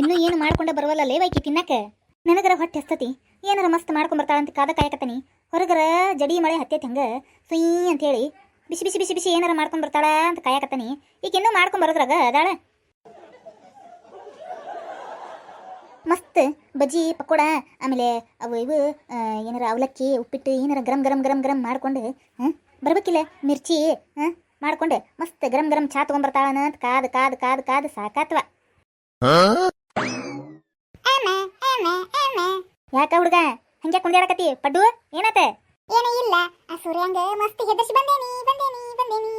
ಇನ್ನೂ ಏನು ಮಾಡ್ಕೊಂಡ ಬರವಲ್ಲ ಲೇವೈಕಿ ತಿನ್ನಕ? ನನಗರ ಹೊಟ್ಟೆ ಹಸ್ತತಿ. ಏನಾರ ಮಸ್ತ್ ಮಾಡ್ಕೊಂಡ್ ಬರ್ತಾಳ ಅಂತ ಕಾದ ಕಾಯಕತ್ತನಿ. ಹೊರಗರ ಜಡಿ ಮಳೆ ಹತ್ತೈತಿ ಹಂಗ? ಸುಯ್ ಅಂತ ಹೇಳಿ. ಬಿಸಿ ಬಿಸಿ ಬಿಸಿ ಬಿಸಿ ಏನಾರ ಮಾಡ್ಕೊಂಡ್ ಬರ್ತಾಳ ಅಂತ ಕಾಯಕತ್ತನಿ. ಈಗ ಇನ್ನೂ ಮಾಡ್ಕೊಂಡ್ ಬರೋದ್ರಾಗ ಅದಾಳ? ಮಸ್ತ್ ಬಜ್ಜಿ, ಪಕೋಡ, ಆಮೇಲೆ ಅವು ಇವು ಏನಾರ ಅವಲಕ್ಕಿ, ಉಪ್ಪಿಟ್ಟು, ಏನಾರ ಗರಂ ಗರಂ ಗರಂ ಗರಂ ಮಾಡ್ಕೊಂಡು ಹಾಂ ಬರ್ಬೇಕಿಲ್ಲ ಮಿರ್ಚಿ ಹಾಂ ಮಾಡ್ಕೊಂಡು ಮಸ್ತ್ ಗರಂ ಗರಂ ಚಾ ತೊಗೊಂಬರ್ತಾಳನ ಅಂತ ಕಾದು ಕಾದು ಕಾದು ಕಾದು ಸಾಕಾತ್ವ. ಯಾಕ ಹುಡುಗ? ಹಂಗೆ ಕುಂದ್ಯಾಡಕತ್ತಿ ಪಡ್ಡು? ಏನತ ಏನೂ ಇಲ್ಲ. ಆ ಸೂರ್ಯಂಗ ಮಸ್ತ್ ಹೆದರ್ಸಿ ಬಂದೇನಿ ಬಂದೇನಿ ಬಂದೇನಿ.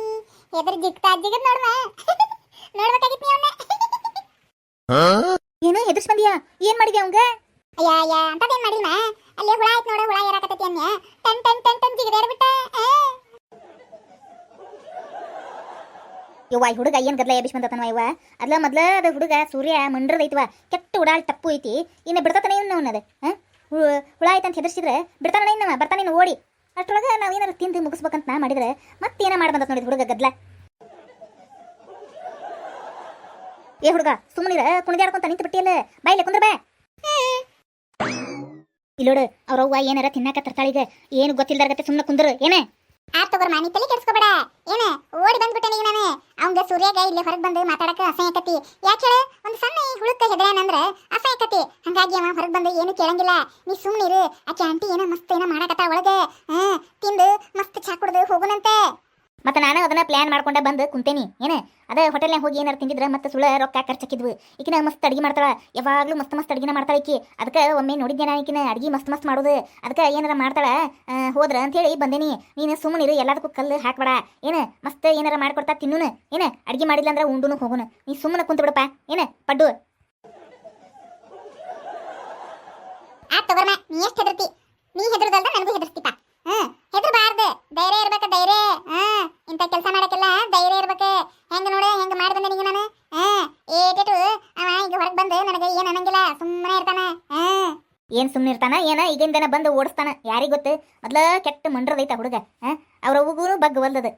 ಹೆದರ್ ಜಿಗ್ತಾ ಜಿಗದ್ ನೋಡ್ವ. ನೋಡ್ಬೇಕಾಗಿತ್ತು ನೀ ಅವನ್ನ ಏನು ಹೆದರ್ಸ್ ಬಂದಿಯಾ? ಏನ್ ಮಾಡಿದ್ಯಾ ಅವಂಗ? ಅಯ್ಯ ಅಯ್ಯ ಅಂತದೇನ್ ಮಾಡಿಲ್ಲ ಅಲ್ಲೇ ಹುಳ ಆಯ್ತು ನೋಡ ಹುಳ ಏರಾಕತ್ತೈತಿ ಅನ್ಯ. ಟನ್ ಟನ್ ಟನ್ ಟನ್ ಜಿಗದೇರ್ ಯವ್ವ ಹುಡುಗ ಏನ್ ಗದ್ಲ ಎಬ್ಬಿಸಿ ಬಂದತನವ ಇವ ಅದ್ಲ ಮೊದ್ಲ ಅದ ಹುಡುಗ ಸೂರ್ಯ ಮಂಡ್ರದೈತವ ಕೆಟ್ಟ ಉಡಾಳ್ ಟಪ್ಪು ಐತಿ, ಇನ್ನ ಬಿಡ್ತಾನ ಇವ್ನ ಅವನದ ಹುಳ ಐತಂತ ಹೆದರ್ಸಿದ್ರೆ ಬಿಡ್ತಾನ ಇನ್ನವ ಬರ್ತಾನ ಇನ್ನು ಓಡಿ. ಅಷ್ಟೊಳಗ ನಾವ್ ಏನಾರ ತಿಂದು ಮುಗಿಸ್ಬೇಕಂತ ನಾ ಮಾಡಿದ್ರೆ ಮತ್ತೇನ ಮಾಡಿ ಬಂದತ್ ನೋಡಿದ್ ಹುಡುಗ ಗದ್ಲ. ಏ ಹುಡುಗ ಸುಮ್ಮನಿರ ಕುಣಿದಾಡ್ಕೊಂತ ನಿಂತು ಬಿಟ್ಟಿಯಲ್ಲ, ಬಾಯಿಲೆ ಕುಂದ್ರ ಬಾ. ಇಲ್ಲೋಡು ಅವ್ರವ್ವ ಏನಾರ ತಿನ್ನಾಕ ತರ್ತಾಳಿಗ ಏನು ಗೊತ್ತಿಲ್ದಾರ್ಗತ್ತೆ ಸುಮ್ಮನೆ ಕುಂದ್ರು, ಏನೇ? ಆ ತಗೋರ್ ಮಾನಿ ತಲೆ ಕೆಡ್ಸ್ಕೊಬೇಡ, ಏನ? ಓಡಿ ಬಂದ್ಬಿಟ್ಟೆ ಈಗ ಅವಂಗ ಸೂರ್ಯಾಗ ಇಲ್ಲಿ ಹೊರಗೆ ಬಂದು ಮಾತಾಡಕ ಅಸಹ್ಯಕತಿ ಯಾಕೆ ಒಂದು ಸಣ್ಣ ಹುಳುಕ್ಕ ಹೆದರ್ಯಾನಂದ್ರ ಅಸಹ್ಯಕತಿ ಹಂಗಾಗಿ ಅವ ಹೊರಗೆ ಬಂದು ಏನು ಕೇಳಂಗಿಲ್ಲ. ನೀ ಸುಮ್ಮನಿರು ಆಕೆ ಆಂಟಿ ಏನೋ ಮಸ್ತ್ ಏನೋ ಮಾಡಕತ್ತ ಒಳಗೆ. ಹಾ ತಿಂದು ಮಸ್ತ್ ಚಾ ಕುಡ್ದು ಹೋಗುನಂತೆ. ಮತ್ತೆ ನಾನು ಅದನ್ನ ಪ್ಲಾನ್ ಮಾಡ್ಕೊಂಡೆ ಬಂದು ಕುಂತೇನಿ. ಏನ? ಅದ ಹೋಟೆಲ್ನಾಗ ಹೋಗಿ ಏನಾರು ತಿಂದಿದ್ರೆ ಮತ್ತೆ ಸುಳ್ಳ ರೊಕ್ಕ ಖರ್ಚಾಕಿದ್ವು. ಈಕಿನ ಮಸ್ತ್ ಅಡಿಗೆ ಮಾಡ್ತಾಳ. ಯಾವಾಗಲೂ ಮಸ್ತ್ ಮಸ್ತ್ ಅಡಿಗೆನ ಮಾಡ್ತಾಳ ಈಕಿ. ಅದಕ್ಕೆ ಒಮ್ಮೆ ನೋಡಿದ್ದೆ ನಾನು ಈಕಿನ ಅಡಿಗೆ ಮಸ್ತ್ ಮಸ್ತ್ ಮಾಡೋದು. ಅದಕ್ಕೆ ಏನಾರ ಮಾಡ್ತಾಳ ಹೋದ್ರ ಅಂತೇಳಿ ಬಂದೇನಿ. ನೀನು ಸುಮ್ಮನಿರು ಎಲ್ಲದಕ್ಕೂ ಕಲ್ಲು ಹಾಕ್ಬೇಡ. ಏನ? ಮಸ್ತ್ ಏನಾರ ಮಾಡ್ಕೊಡ್ತಾ ತಿನ್ನುನು. ಏನ? ಅಡಿಗೆ ಮಾಡಿಲ್ಲ ಅಂದ್ರೆ ಉಂಡುನು ಹೋಗುನು. ನೀ ಸುಮ್ಮನೆ ಕುಂತ ಬಿಡಪ್ಪ. ಏನ? ಪಡ್ಡು. ಆ ತಗೋರ್ಮ ನೀ ಎಷ್ಟು ಹೆದರ್ತಿ? ನೀ ಹೆದರ್ದಲ್ದ ನನಗೂ ಹೆದರ್ಸ್ತಿಪ್ಪ ಹ್ಮ್ ಹೆದರ್ಬಾರ್ದು ಧೈರ್ಯ ಇರ್ಬೇಕು ಧೈರ್ಯ ಹಾ ಇಂಥ ಕೆಲಸ ಮಾಡಕ್ಕೆಲ್ಲ ಧೈರ್ಯ ಇರ್ಬೇಕು. ಹೆಂಗ ನೋಡು, ಹೆಂಗ ಮಾಡಿ ಬಂದೆ ನಿಂಗೆ ನಾನು? ಹಾ? ಏಟೇಟು ಅವ ಈಗ ಹೊರಗೆ ಬಂದು ನನಗೆ ಏನು ಅನ್ನಂಗಿಲ್ಲ. ಸುಮ್ಮನೆ ಇರ್ತಾನ. ಹಾ? ಏನ್ ಸುಮ್ಮನೆ ಇರ್ತಾನ? ಏನ? ಈಗಿಂದನ ಬಂದು ಓಡಿಸ್ತಾನ. ಯಾರಿಗ್ ಗೊತ್ತು? ಮೊದ್ಲ ಕೆಟ್ಟ ಮಂಡ್ರದೈತ ಹುಡುಗ. ಅವ್ರ ಅವ್ಗೂ ಬಗ್ ಒಲ್ದದ.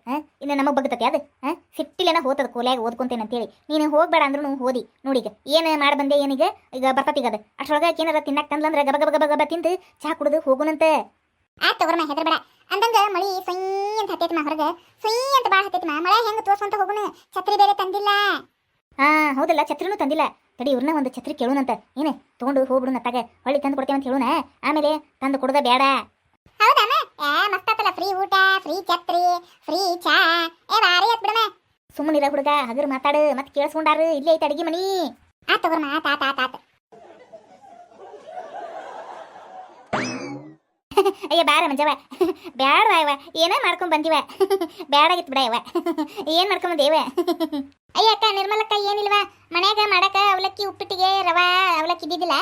ಇನ್ನು ನಮಗ್ ಬಗ್ಗತತಿ ಅದು. ಹಾ? ಸಿಟ್ಟಿಲೇನ ಹೋತದ ಕೋಲ್ಯಾಗ ಓದ್ಕೊಂತೇನೆ ಅಂತೇಳಿ. ನೀನು ಹೋಗ್ಬೇಡ ಅಂದ್ರೂ ಓದಿ. ನೋಡಿಗ ಏನು ಮಾಡಿ ಬಂದೆ ಏನೀಗ ಈಗ? ಬರ್ತತಿಗ ಅದು. ಅಷ್ಟ್ರೊಳಗ ಏನಾರ ತಿನ್ನಕ್ಕೆ ತಂದ್ಲಂದ್ರೆ ಗಬ ಗಬ ಗಬ ಗಬ ತಿಂದು ಚಹಾ ಕುಡಿದು ಹೋಗುನಂತೆ. ಆ ತಗೋರ್ಮ ಹೆದರ್ಬೇಡ. ಅಂದಂಗ ಮಳಿ ಸೊಯ್ ಅಂತ ಹತ್ತೈತಿ ಮಾ ಹೊರಗೆ. ಸೊಯ್ ಅಂತ ಭಾಳ ಹತ್ತೈತಿ ಮಾ. ಮಳೆ ಹೆಂಗ ತೋರ್ಸ್ಕೊಂತ ಹೋಗುನು. ಛತ್ರಿ ಬೇರೆ ತಂದಿಲ್ಲ. ಹಾ ಹೌದಲ್ಲ ಛತ್ರಿನೂ ತಂದಿಲ್ಲ. ತಡಿ ಇವ್ರನ್ನ ಒಂದು ಛತ್ರಿ ಕೇಳೋಣಂತ ಏನೇ ತಗೊಂಡು ಹೋಗ್ಬಿಡು ನತ್ತಾಗ. ಹೊಳ್ಳಿ ತಂದು ಕೊಡ್ತೇವೆ ಅಂತ ಹೇಳೋಣ ಆಮೇಲೆ ತಂದು ಕೊಡೋದ ಬೇಡ ಹೌದಮ್ಮ ಏ ಮಸ್ತ್ ಆತಲ್ಲ ಫ್ರೀ ಊಟ ಫ್ರೀ ಛತ್ರಿ ಫ್ರೀ ಚಾ. ಏ ಭಾರಿ ಆತ್ ಬಿಡಮ್ಮ ಸುಮ್ಮನಿರ ಹುಡುಗ ಹಗರ್ ಮಾತಾಡು. ಮತ್ತೆ ಕೇಳಿಸ್ಕೊಂಡಾರು. ಇಲ್ಲೇ ಐತೆ ಅಡಿಗೆ ಮನಿ. ಆ ತಗೋರ್ಮ ಆತ ಆತ ಆತ ಆತ. ಅಯ್ಯ ಬ್ಯಾಡ ಮಂಜವ ಬ್ಯಾಡ ಅವ ಏನೇ ಮಾಡ್ಕೊಂಡ್ ಬಂದಿವ. ಬ್ಯಾಡಾಗಿತ್ತು ಬಿಡ ಅವ ಏನ್ ಮಾಡ್ಕೊಂಡ್ ಬಂದೇವ ಅಯ್ಯ ಅಕ್ಕ ನಿರ್ಮಲಕ್ಕ ಏನಿಲ್ವಾ? ಮನ್ಯಾಗ ಮಾಡಕ ಅವಲಕ್ಕಿ ಉಪ್ಪಿಟ್ಟಿಗೆ ರವಾ ಅವಲಕ್ಕಿ ಇದ್ದಿದ್ದಿಲ್ಲ?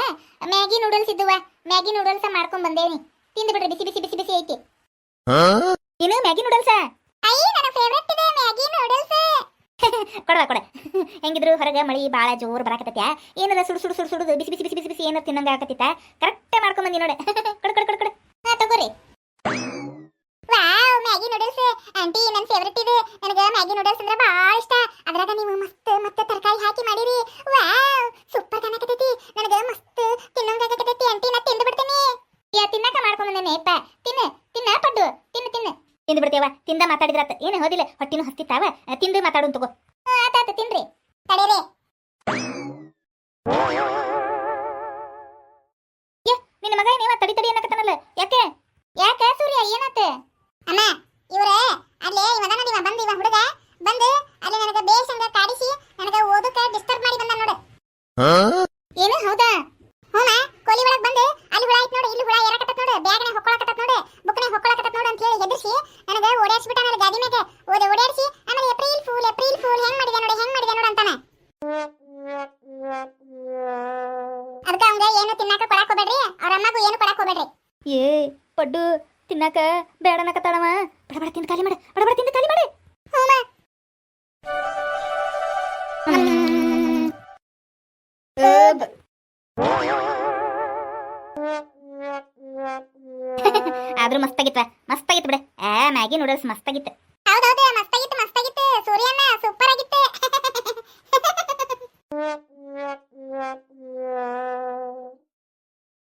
ಮ್ಯಾಗಿ ನೂಡಲ್ಸ್ ಇದ್ದುವ. ಮ್ಯಾಗಿ ನೂಡಲ್ಸ್ ಮಾಡ್ಕೊಂಡ್ ಬಂದೇನಿ. ತಿಂದು ಬಿಡ್ರಿ ಬಿಸಿ ಬಿಸಿ ಬಿಸಿ ಬಿಸಿ ಐತಿ. ಏನು ಮ್ಯಾಗಿ ನೂಡಲ್ಸ? ಅಯ್ಯ ನನ್ನ ಫೇವ್ರೆಟ್ ಇದೆ ಮ್ಯಾಗಿ ನೂಡಲ್ಸ್. ಕೊಡವ ಕೊಡ. ಹೆಂಗಿದ್ರು ಹೊರಗೆ ಮಳಿ ಬಾಳ ಜೋರ್ ಬರಾಕತ್ತೈತ್ಯ? ಏನದ ಸುಡು ಸುಡು ಸುಡು ಸುಡುದು ಬಿಸಿ ಬಿಸಿ ಬಿಸಿ ಬಿಸಿ ಬಿಸಿ ಏನಾರ ತಿನ್ನಂಗ ಆಗತ್ತಿತ್ತ ಕರೆಕ್ಟ್ ಮಾಡ್ಕೊಂಡ್ ಬಂದಿ ನೋಡೆ. ಕೊಡು ಕೊಡು ಕೊಡು ಕೊಡು. ತಗೋರಿ. Wow, Maggi noodles. ಆಂಟಿ ನನ್ನ ಫೇವರೇಟ್ ಇದೆ. ನನಗೆ ಮ್ಯಾಗಿ ನೂಡಲ್ಸ್ ಅಂದ್ರೆ ಬಹಳ ಇಷ್ಟ. ಅದ್ರಾಗ ನೀವು ಮಸ್ತ್ ಮತ್ತೆ ತರಕಾರಿ ಹಾಕಿ ಮಾಡಿರಿ. ವಾವ್ ಸೂಪರ್ ಕಾಣಕತ್ತೈತಿ. ನನಗೆ ಮಸ್ತ್ ತಿನ್ನಂಗಾಗತ್ತೈತಿ ಆಂಟಿ, ನಾ ತಿಂದು ಬಿಡ್ತೀನಿ. ಯಾ, ತಿನ್ನಕ ಮಾಡ್ಕೊಂಡು ಬಂದೇನೆ ಯಪ್ಪ ತಿನ್ನು, ತಿನ್ನ, ಪಡ್ಡು. ತಿನ್ನು ತಿನ್ನು. ತಿಂದು ಬಿಡ್ತೇವ. ತಿಂದ ಮಾತಾಡಿದ್ರಾತ. ಏನು ಹೋದಿಲ್ಲ. ಹೊಟ್ಟಿನೂ ಹತ್ತಿತ್ತಾವ ತಿಂದು ಮಾತಾಡು ತಗೋ. ಆತಾತ ತಿನ್ರಿ. ತಡೀರಿ. ಇವ ಹುಡುಗ ಬಂದು ಅಲ್ಲಿ ನನಗೆ ಬೇಸಂಗ ಕಾಡಿಸಿ ನನಗೆ ಓದಕ ಡಿಸ್ಟರ್ಬ್ ಮಾಡಿ ಬಂದ ನೋಡು. ಏನು? ಹೌದಾ? ಹೂಮ ಕೋಲಿ ಒಳಗೆ ಬಂದು ಅಲ್ಲಿ ಹುಳ ಐತ್ ನೋಡು ಇಲ್ಲಿ ಹುಳ ಏರಕತ್ತತ್ ನೋಡು ಬ್ಯಾಗ್ನೆ ಹೊಕ್ಕೊಳಕತ್ತ ನೋಡು ಬುಕ್ನೆ ಹೊಕ್ಕೊಳಕತ್ತ ನೋಡು ಅಂತ ಹೇಳಿ ಹೆದರ್ಸಿ ನನಗೆ ಓಡಾಡಿಸ್ಬಿಟ್ಟ ನನಗೆ ಗಾದಿ ಮೇಲೆ ಓದ ಓಡಾಡ್ಸಿ ಆಮೇಲೆ ಏಪ್ರಿಲ್ ಫೂಲ್ ಏಪ್ರಿಲ್ ಫೂಲ್ ಹೆಂಗ್ ಮಾಡಿದೆ ನೋಡು ಹೆಂಗ್ ಮಾಡಿದೆ ನೋಡು ಅಂತಾನೆ. ಅದಕ್ಕ ಅವಂಗ ಏನು ತಿನ್ನಾಕ ಕೊಡಕ ಹೋಗ್ಬೇಡ್ರಿ ಅವ್ರ ಅಮ್ಮಗೂ ಏನು ಕೊಡಕ ಹೋಗ್ಬೇಡ್ರಿ. ಏ ಪಡ್ಡು ತಿನ್ನಕ ಬೇಡನಕ ತಡವ ಬಡ ಬಡ ತಿಂದು ಖಾಲಿ ಮಾಡು ಬಡ ಬಡ ತಿಂದು ಖಾಲಿ ಮಾಡು. ಆದ್ರೂ ಮಸ್ತಾಗಿತ್ತ ಮಸ್ತಾಗಿತ್ತು ಬಿಡ. ಆ ಮ್ಯಾಗಿ ನೂಡಲ್ಸ್ ಮಸ್ತಾಗಿತ್ತು. ಹೌದೌದು